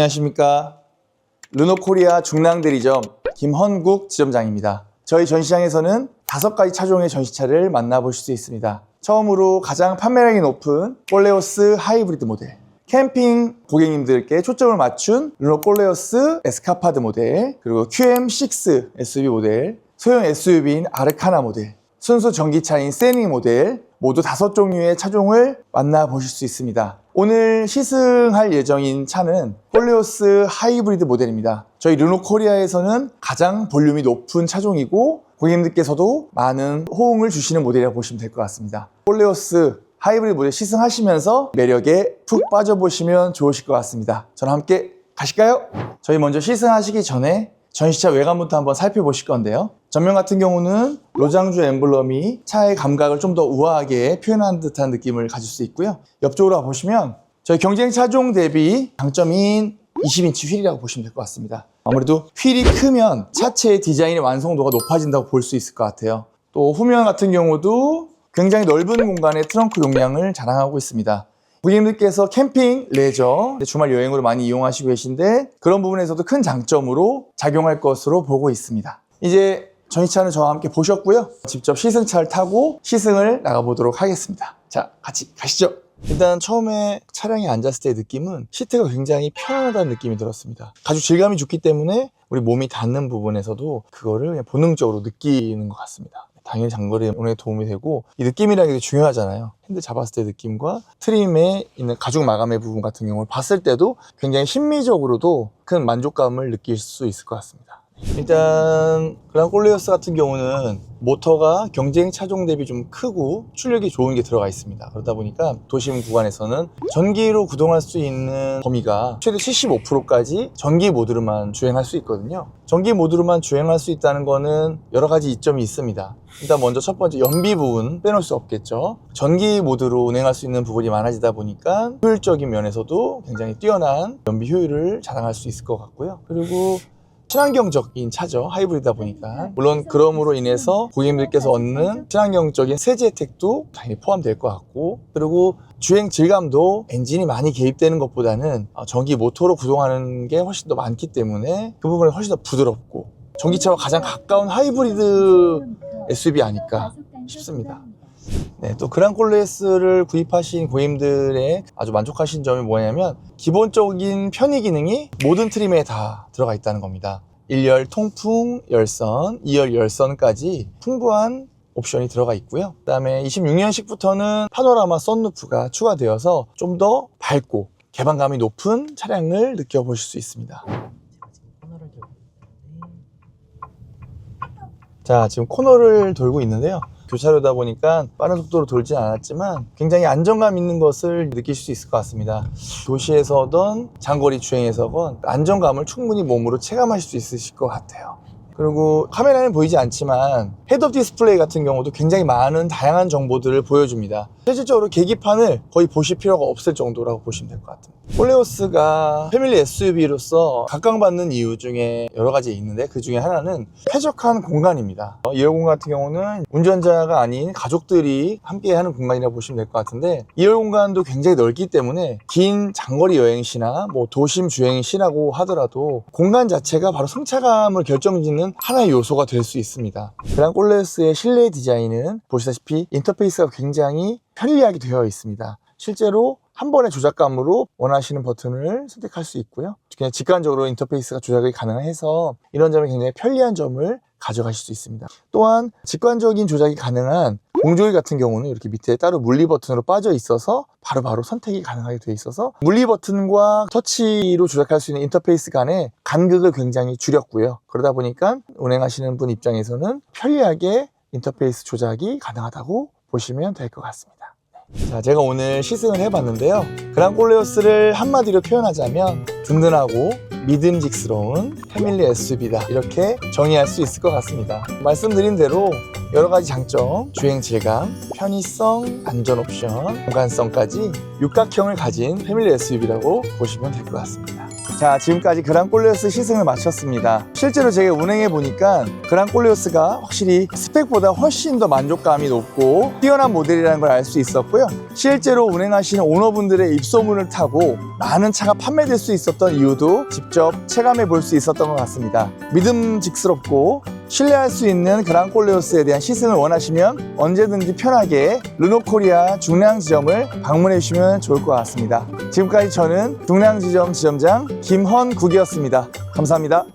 안녕하십니까. 르노코리아 중랑대리점 김헌국 지점장입니다. 저희 전시장에서는 다섯 가지 차종의 전시차를 만나보실 수 있습니다. 처음으로 가장 판매량이 높은 폴레오스 하이브리드 모델. 캠핑 고객님들께 초점을 맞춘 르노 폴레오스 에스카파드 모델, 그리고 QM6 SUV 모델, 소형 SUV인 아르카나 모델, 순수 전기차인 세니 모델 모두 다섯 종류의 차종을 만나보실 수 있습니다. 오늘 시승할 예정인 차는 폴레오스 하이브리드 모델입니다. 저희 르노 코리아에서는 가장 볼륨이 높은 차종이고 고객님들께서도 많은 호응을 주시는 모델이라고 보시면 될 것 같습니다. 폴레오스 하이브리드 모델 시승하시면서 매력에 푹 빠져보시면 좋으실 것 같습니다. 저랑 함께 가실까요? 저희 먼저 시승하시기 전에 전시차 외관부터 한번 살펴보실 건데요. 전면 같은 경우는 로장주 엠블럼이 차의 감각을 좀 더 우아하게 표현한 듯한 느낌을 가질 수 있고요. 옆쪽으로 보시면 저희 경쟁 차종 대비 장점인 20인치 휠이라고 보시면 될 것 같습니다. 아무래도 휠이 크면 차체의 디자인의 완성도가 높아진다고 볼 수 있을 것 같아요. 또 후면 같은 경우도 굉장히 넓은 공간의 트렁크 용량을 자랑하고 있습니다. 고객님들께서 캠핑, 레저, 주말 여행으로 많이 이용하시고 계신데 그런 부분에서도 큰 장점으로 작용할 것으로 보고 있습니다. 이제 전시차는 저와 함께 보셨고요. 직접 시승차를 타고 시승을 나가보도록 하겠습니다. 자, 같이 가시죠. 일단 처음에 차량에 앉았을 때의 느낌은 시트가 굉장히 편안하다는 느낌이 들었습니다. 가죽 질감이 좋기 때문에 우리 몸이 닿는 부분에서도 그거를 본능적으로 느끼는 것 같습니다. 당연히 장거리 운행에 도움이 되고 이 느낌이라는 게 중요하잖아요. 핸들 잡았을 때 느낌과 트림에 있는 가죽 마감의 부분 같은 경우를 봤을 때도 굉장히 심미적으로도 큰 만족감을 느낄 수 있을 것 같습니다. 일단 그랑콜레어스 같은 경우는 모터가 경쟁 차종 대비 좀 크고 출력이 좋은 게 들어가 있습니다. 그러다 보니까 도심 구간에서는 전기로 구동할 수 있는 범위가 최대 75%까지 전기 모드로만 주행할 수 있거든요. 전기 모드로만 주행할 수 있다는 거는 여러 가지 이점이 있습니다. 일단 먼저 첫 번째 연비 부분 빼놓을 수 없겠죠. 전기 모드로 운행할 수 있는 부분이 많아지다 보니까 효율적인 면에서도 굉장히 뛰어난 연비 효율을 자랑할 수 있을 것 같고요. 그리고 친환경적인 차죠. 하이브리드다 보니까. 물론 그럼으로 인해서 고객님들께서 얻는 친환경적인 세제 혜택도 당연히 포함될 것 같고 그리고 주행 질감도 엔진이 많이 개입되는 것보다는 어, 전기 모터로 구동하는 게 훨씬 더 많기 때문에 그 부분이 훨씬 더 부드럽고 전기차와 가장 가까운 하이브리드 SUV 아닐까 싶습니다. 네, 또 그랑콜레스를 구입하신 고객님들의 아주 만족하신 점이 뭐냐면 기본적인 편의 기능이 모든 트림에 다 들어가 있다는 겁니다. 1열 통풍 열선, 2열 열선까지 풍부한 옵션이 들어가 있고요. 그 다음에 26년식부터는 파노라마 썬루프가 추가되어서 좀 더 밝고 개방감이 높은 차량을 느껴보실 수 있습니다. 자, 지금 코너를 돌고 있는데요. 교차로다 보니까 빠른 속도로 돌지 않았지만 굉장히 안정감 있는 것을 느낄 수 있을 것 같습니다. 도시에서든 장거리 주행에서건 안정감을 충분히 몸으로 체감하실 수 있으실 것 같아요. 그리고 카메라는 보이지 않지만 헤드업 디스플레이 같은 경우도 굉장히 많은 다양한 정보들을 보여줍니다. 실질적으로 계기판을 거의 보실 필요가 없을 정도라고 보시면 될 것 같습니다. 폴레오스가 패밀리 SUV로서 각광받는 이유 중에 여러 가지 있는데 그 중에 하나는 쾌적한 공간입니다. 2열 공간 같은 경우는 운전자가 아닌 가족들이 함께 하는 공간이라고 보시면 될 것 같은데 2열 공간도 굉장히 넓기 때문에 긴 장거리 여행 시나 뭐 도심 주행 시라고 하더라도 공간 자체가 바로 승차감을 결정짓는 하나의 요소가 될 수 있습니다. 그랑콜레스의 실내 디자인은 보시다시피 인터페이스가 굉장히 편리하게 되어 있습니다. 실제로 한 번의 조작감으로 원하시는 버튼을 선택할 수 있고요. 그냥 직관적으로 인터페이스가 조작이 가능해서 이런 점이 굉장히 편리한 점을 가져가실 수 있습니다. 또한 직관적인 조작이 가능한 공조기 같은 경우는 이렇게 밑에 따로 물리 버튼으로 빠져 있어서 바로 바로 선택이 가능하게 되어 있어서 물리 버튼과 터치로 조작할 수 있는 인터페이스 간의 간극을 굉장히 줄였고요. 그러다 보니까 운행하시는 분 입장에서는 편리하게 인터페이스 조작이 가능하다고 보시면 될 것 같습니다. 자, 제가 오늘 시승을 해봤는데요. 그랑콜레오스를 한마디로 표현하자면 든든하고 믿음직스러운 패밀리 SUV다. 이렇게 정의할 수 있을 것 같습니다. 말씀드린 대로 여러 가지 장점, 주행 질감, 편의성, 안전 옵션, 공간성까지 육각형을 가진 패밀리 SUV라고 보시면 될 것 같습니다. 자, 지금까지 그랑콜레오스 시승을 마쳤습니다. 실제로 제가 운행해 보니까 그랑콜레오스가 확실히 스펙보다 훨씬 더 만족감이 높고 뛰어난 모델이라는 걸 알 수 있었고요. 실제로 운행하시는 오너분들의 입소문을 타고 많은 차가 판매될 수 있었던 이유도 직접 체감해 볼 수 있었던 것 같습니다. 믿음직스럽고 신뢰할 수 있는 그랑콜레오스에 대한 시승을 원하시면 언제든지 편하게 르노코리아 중량 지점을 방문해 주시면 좋을 것 같습니다. 지금까지 저는 중량 지점 지점장 김헌국이었습니다. 감사합니다.